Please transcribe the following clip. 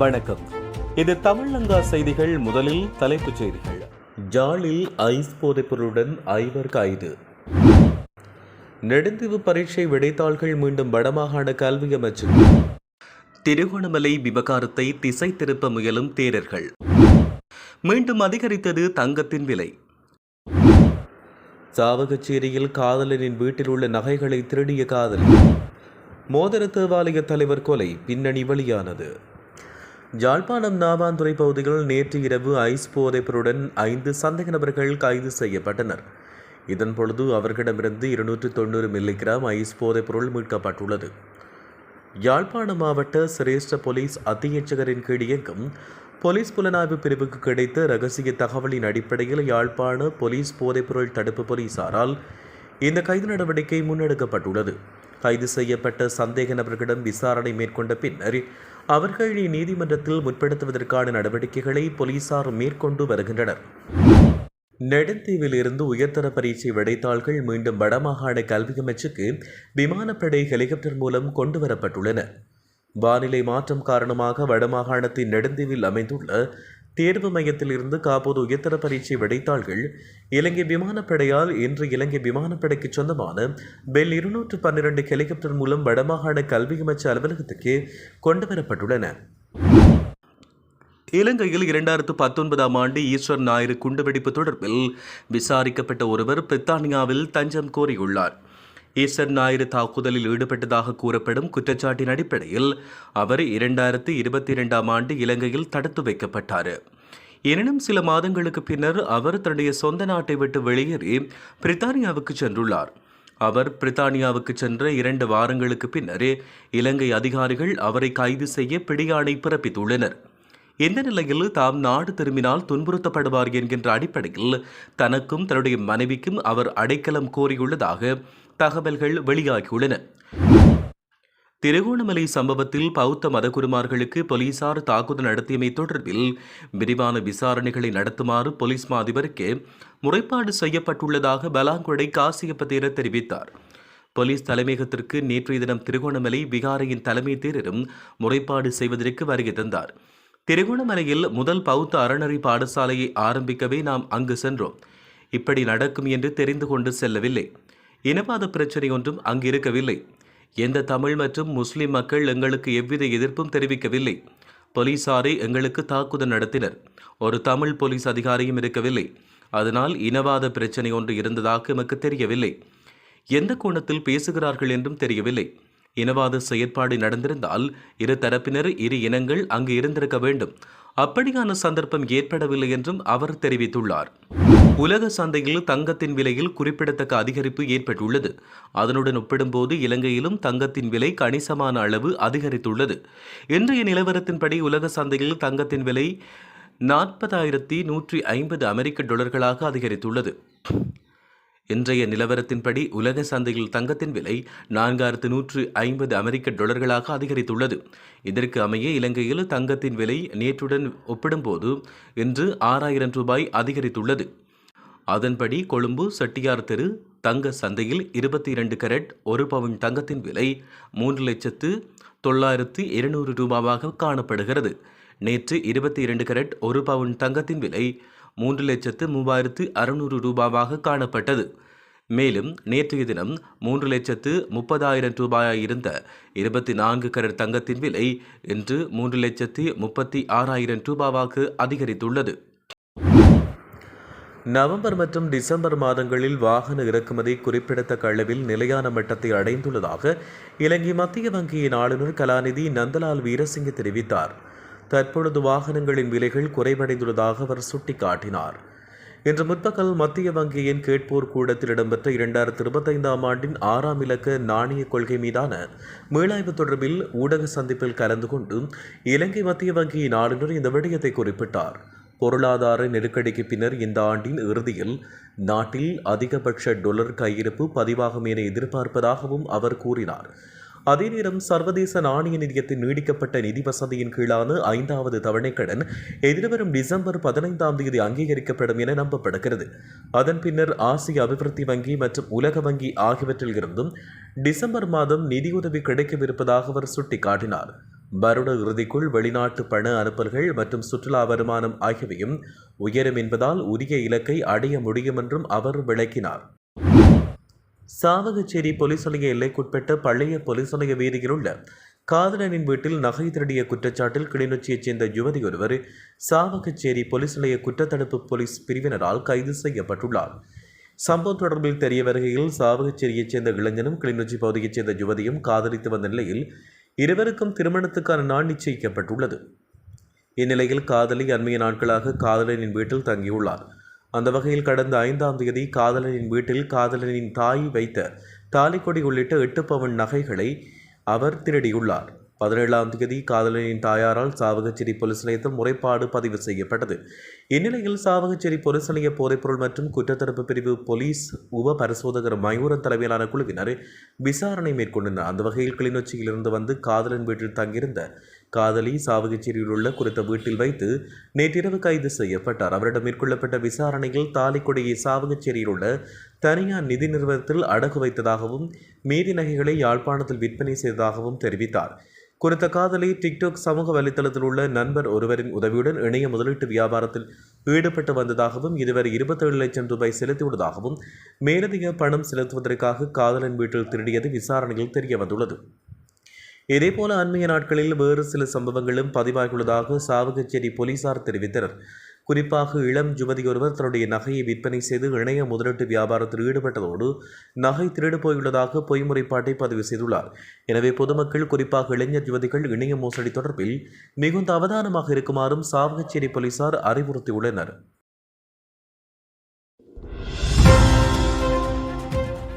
வணக்கம். இது தமிழங்கா செய்திகள் முதலில் தலைப்புச் செய்திகள். ஜாலில் ஐஸ் போதைப்பொருளுடன் ஐவர் கைது. நெடுந்தீவு பரீட்சை விடைத்தாள்கள் மீண்டும் வடமாகாண கல்வி அமைச்சர். திருகோணமலை விவகாரத்தை திசை திருப்ப முயலும் தேரர்கள். மீண்டும் அதிகரித்தது தங்கத்தின் விலை. சாவகச்சேரியில் காதலனின் வீட்டில் உள்ள நகைகளை திருடிய காதலி மோதர தேவாலய தலைவர் கொலை பின்னணி வெளியானது. ஜாழ்ப்பாணம் நாவாந்துறை பகுதியில் நேற்று இரவு ஐஸ் போதைப்பொருடன் ஐந்து சந்தேக நபர்கள் கைது செய்யப்பட்டனர். இதன் பொழுது அவர்களிடமிருந்து இருநூற்று தொண்ணூறு மில்லிகிராம் ஐஸ் போதைப்பொருள் மீட்கப்பட்டுள்ளது. யாழ்ப்பாணம் மாவட்ட சிரேஷ்ட போலீஸ் அத்தியட்சகரின் கீழ் இயங்கும் போலீஸ் புலனாய்வு பிரிவுக்கு கிடைத்த ரகசிய தகவலின் அடிப்படையில் யாழ்ப்பாண போலீஸ் போதைப்பொருள் தடுப்பு போலீசாரால் இந்த கைது நடவடிக்கை முன்னெடுக்கப்பட்டுள்ளது. கைது செய்யப்பட்ட சந்தேக நபர்களிடம் விசாரணை மேற்கொண்ட பின்னர் அவர்களை நீதிமன்றத்தில் முற்படுத்துவதற்கான நடவடிக்கைகளை போலீசார் மேற்கொண்டு வருகின்றனர். நெடுந்தீவில் இருந்து உயர்தர பரீட்சை விடைத்தாள்கள் மீண்டும் வடமாகாண கல்வி அமைச்சுக்கு விமானப்படை ஹெலிகாப்டர் மூலம் கொண்டு வரப்பட்டுள்ளன. வானிலை மாற்றம் காரணமாக வடமாகாணத்தின் நெடுந்தீவில் அமைந்துள்ள தேர்வு மையத்தில் இருந்து காப்போது உயர்தர பரீட்சை விடைத்தாள்கள் இலங்கை விமானப்படையால் இன்று இலங்கை விமானப்படைக்கு சொந்தமான பெல் இருநூற்று பன்னிரண்டு ஹெலிகாப்டர் மூலம் வடமாகாண கல்வி அமைச்சு அலுவலகத்துக்கு கொண்டு வரப்பட்டுள்ளன. இலங்கையில் இரண்டாயிரத்து பத்தொன்பதாம் ஆண்டு ஈஸ்வர் ஞாயிறு குண்டுவெடிப்பு தொடர்பில் விசாரிக்கப்பட்ட ஒருவர் பிரித்தானியாவில் தஞ்சம் கோரியுள்ளார். ஈஸ்டர் ஞாயிறு தாக்குதலில் ஈடுபட்டதாக கூறப்படும் குற்றச்சாட்டின் அடிப்படையில் அவர் இரண்டாயிரத்து இருபத்தி இரண்டாம் ஆண்டு இலங்கையில் தடுத்து வைக்கப்பட்டார். எனினும் சில மாதங்களுக்கு பின்னர் அவர் தன்னுடைய சொந்த நாட்டை விட்டு வெளியேறி பிரித்தானியாவுக்கு சென்றுள்ளார். அவர் பிரித்தானியாவுக்கு சென்ற இரண்டு வாரங்களுக்கு பின்னரே இலங்கை அதிகாரிகள் அவரை கைது செய்ய பிடியாணை பிறப்பித்துள்ளனர். இந்த நிலையில் தாம் நாடு திரும்பினால் துன்புறுத்தப்படுவார் என்கின்ற அடிப்படையில் தனக்கும் தன்னுடைய மனைவிக்கும் அவர் அடைக்கலம் கோரியுள்ளதாக தகவல்கள் வெளியாகியுள்ளன. திருகோணமலை சம்பவத்தில் பௌத்த மதகுருமார்களுக்கு போலீசார் தாக்குதல் நடத்தியமை தொடர்பில் விரிவான விசாரணைகளை நடத்துமாறு போலீஸ் மாதிபருக்கு முறைப்பாடு செய்யப்பட்டுள்ளதாக பலாங்குடை காசியப்ப தேரர் தெரிவித்தார். போலீஸ் தலைமையகத்திற்கு நேற்றைய தினம் திருகோணமலை விகாரையின் தலைமை தேரரும் முறைப்பாடு செய்வதற்கு வருகை தந்தார். திருகோணமலையில் முதல் பௌத்த அறநெறி பாடசாலையை ஆரம்பிக்கவே நாம் அங்கு சென்றோம். இப்படி நடக்கும் என்று தெரிந்து கொண்டு செல்லவில்லை. இனவாத பிரச்சனை ஒன்றும் அங்கு இருக்கவில்லை. எந்த தமிழ் மற்றும் முஸ்லிம் மக்கள் எங்களுக்கு எவ்வித எதிர்ப்பும் தெரிவிக்கவில்லை. போலீசாரை எங்களுக்கு தாக்குதல் நடத்தினர். ஒரு தமிழ் போலீஸ் அதிகாரியும் இருக்கவில்லை. அதனால் இனவாத பிரச்சனை ஒன்று இருந்ததாக எமக்கு தெரியவில்லை. எந்த கோணத்தில் பேசுகிறார்கள் என்றும் தெரியவில்லை. இனவாத செயற்பாடு நடந்திருந்தால் இரு தரப்பினர் இரு இனங்கள் அங்கு இருந்திருக்க வேண்டும். அப்படியான சந்தர்ப்பம் ஏற்படவில்லை என்றும் அவர் தெரிவித்துள்ளார். உலக சந்தையில் தங்கத்தின் விலையில் குறிப்பிடத்தக்க அதிகரிப்பு ஏற்பட்டுள்ளது. அதனுடன் ஒப்பிடும்போது இலங்கையிலும் தங்கத்தின் விலை கணிசமான அளவு அதிகரித்துள்ளது. இன்றைய நிலவரத்தின்படி உலக சந்தையில் தங்கத்தின் விலை நாற்பதாயிரத்தி நூற்றி ஐம்பது அமெரிக்க டாலர்களாக அதிகரித்துள்ளது. இன்றைய நிலவரத்தின்படி உலக சந்தையில் தங்கத்தின் விலை நான்காயிரத்து நூற்று ஐம்பது அமெரிக்க டாலர்களாக அதிகரித்துள்ளது. இதற்கு அமைய இலங்கையில் தங்கத்தின் விலை நேற்றுடன் ஒப்பிடும்போது இன்று ஆறாயிரம் ரூபாய் அதிகரித்துள்ளது. அதன்படி கொழும்பு செட்டியார் தெரு தங்க சந்தையில் இருபத்தி இரண்டு கரட் ஒரு பவுன் தங்கத்தின் விலை மூன்று லட்சத்து தொள்ளாயிரத்து இருநூறு ரூபாவாக காணப்படுகிறது. நேற்று இருபத்தி இரண்டு கரட் ஒரு பவுன் தங்கத்தின் விலை மூன்று லட்சத்து மூவாயிரத்து அறுநூறு ரூபாவாக காணப்பட்டது. மேலும் நேற்றைய தினம் மூன்று லட்சத்து முப்பதாயிரம் ரூபாயிருந்த இருபத்தி நான்கு கரட் தங்கத்தின் விலை இன்று மூன்று லட்சத்து முப்பத்தி ஆறாயிரம் ரூபாவாக அதிகரித்துள்ளது. நவம்பர் மற்றும் டிசம்பர் மாதங்களில் வாகன இறக்குமதி குறிப்பிடத்தக்க அளவில் நிலையான மட்டத்தை அடைந்துள்ளதாக இலங்கை மத்திய வங்கியின் ஆளுநர் கலாநிதி நந்தலால் வீரசிங்க தெரிவித்தார். தற்பொழுது வாகனங்களின் விலைகள் குறைவடைந்துள்ளதாக அவர் சுட்டிக்காட்டினார். இன்று முற்பகல் மத்திய வங்கியின் கேட்போர் கூடத்தில் இடம்பெற்ற இரண்டாயிரத்தி இருபத்தைந்தாம் ஆண்டின் ஆறாம் இலக்க நாணய கொள்கை மீதான மீளாய்வு தொடர்பில் ஊடக சந்திப்பில் கலந்து கொண்டு இலங்கை மத்திய வங்கியின் ஆளுநர் இந்த விடயத்தை குறிப்பிட்டார். பொருளாதார நெருக்கடிக்கு பின்னர் இந்த ஆண்டின் இறுதியில் நாட்டில் அதிகபட்ச டொலர் கையிருப்பு பதிவாகும் என எதிர்பார்ப்பதாகவும் அவர் கூறினார். அதே நேரம் சர்வதேச நாணய நிதியத்தின் நீடிக்கப்பட்ட நிதி வசதியின் கீழான ஐந்தாவது தவணைக்கடன் எதிர்வரும் டிசம்பர் பதினைந்தாம் தேதி அங்கீகரிக்கப்படும் என நம்பப்படுகிறது. அதன் பின்னர் ஆசிய அபிவிருத்தி வங்கி மற்றும் உலக வங்கி ஆகியவற்றில் இருந்தும் டிசம்பர் மாதம் நிதியுதவி கிடைக்கவிருப்பதாக அவர் சுட்டிக்காட்டினார். வருட இறுதிக்குள் வெளிநாட்டு பண அனுப்பல்கள் மற்றும் சுற்றுலா வருமானம் ஆகியவையும் உயரும் என்பதால் உரிய இலக்கை அடைய முடியும் என்றும் அவர் விளக்கினார். சாவகச்சேரி போலீஸ் நிலைய எல்லைக்குட்பட்ட பழைய போலீஸ் நிலைய வீதியில் உள்ள காதலனின் வீட்டில் நகை திருடிய குற்றச்சாட்டில் கிளிநொச்சியைச் சேர்ந்த யுவதி ஒருவர் சாவகச்சேரி போலீஸ் நிலைய குற்றத்தடுப்பு போலீஸ் பிரிவினரால் கைது செய்யப்பட்டுள்ளார். சம்பவம் தொடர்பில் தெரிய வருகையில் சாவகச்சேரியைச் சேர்ந்த இளைஞனும் கிளிநொச்சி பகுதியைச் சேர்ந்த யுவதியும் காதலித்து வந்த நிலையில் இருவருக்கும் திருமணத்துக்கான நாள் நிச்சயிக்கப்பட்டுள்ளது. இந்நிலையில் காதலி அண்மைய நாட்களாக காதலனின் வீட்டில் தங்கியுள்ளார். அந்த வகையில் கடந்த ஐந்தாம் தேதி காதலனின் வீட்டில் காதலனின் தாய் வைத்த தாலிக்கொடி உள்ளிட்ட எட்டு பவன் நகைகளை அவர் திருடியுள்ளார். பதினேழாம் தேதி காதலனின் தாயாரால் சாவகச்சேரி போலீஸ் நிலையத்தில் முறைப்பாடு பதிவு செய்யப்பட்டது. இந்நிலையில் சாவகச்சேரி போலீஸ் நிலைய போதைப்பொருள் மற்றும் குற்றத்தடுப்பு பிரிவு போலீஸ் உப பரிசோதகர் மயூரன் தலைமையிலான குழுவினர் விசாரணை மேற்கொண்டனர். அந்த வகையில் கிளிநொச்சியில் இருந்து வந்து காதலன் வீட்டில் தங்கியிருந்த காதலி சாவகச்சேரியில் உள்ள குறித்த வீட்டில் வைத்து நேற்றிரவு கைது செய்யப்பட்டார். அவரிடம் மேற்கொள்ளப்பட்ட விசாரணையில் தாலிக்கொடியை சாவகச்சேரியில் உள்ள தனியார் நிதி நிறுவனத்தில் அடகு வைத்ததாகவும் மீதி நகைகளை யாழ்ப்பாணத்தில் விற்பனை செய்ததாகவும் தெரிவித்தார். குறித்த காதலி டிக்டாக் சமூக வலைத்தளத்தில் உள்ள நண்பர் ஒருவரின் உதவியுடன் இணைய முதலீட்டு வியாபாரத்தில் ஈடுபட்டு வந்ததாகவும் இதுவரை இருபத்தேழு லட்சம் ரூபாய் செலுத்தியுள்ளதாகவும் மேலதிக பணம் செலுத்துவதற்காக காதலன் வீட்டில் திருடியது விசாரணையில் தெரியவந்துள்ளது. இதேபோல அண்மைய நாட்களில் வேறு சில சம்பவங்களும் பதிவாகியுள்ளதாக சாவகச்சேரி போலீசார் தெரிவித்தனர். குறிப்பாக இளம் யுவதி ஒருவர் தன்னுடைய நகையை விற்பனை செய்து இணைய முதலீட்டு வியாபாரத்தில் ஈடுபட்டதோடு நகை திருடு போயுள்ளதாக பொய்முறைப்பாட்டை பதிவு செய்துள்ளார். எனவே பொதுமக்கள் குறிப்பாக இளைஞர் யுவதிகள் இணைய மோசடி தொடர்பில் மிகுந்த அவதானமாக இருக்குமாறும் சாவகச்சேரி போலீசார் அறிவுறுத்தியுள்ளனர்.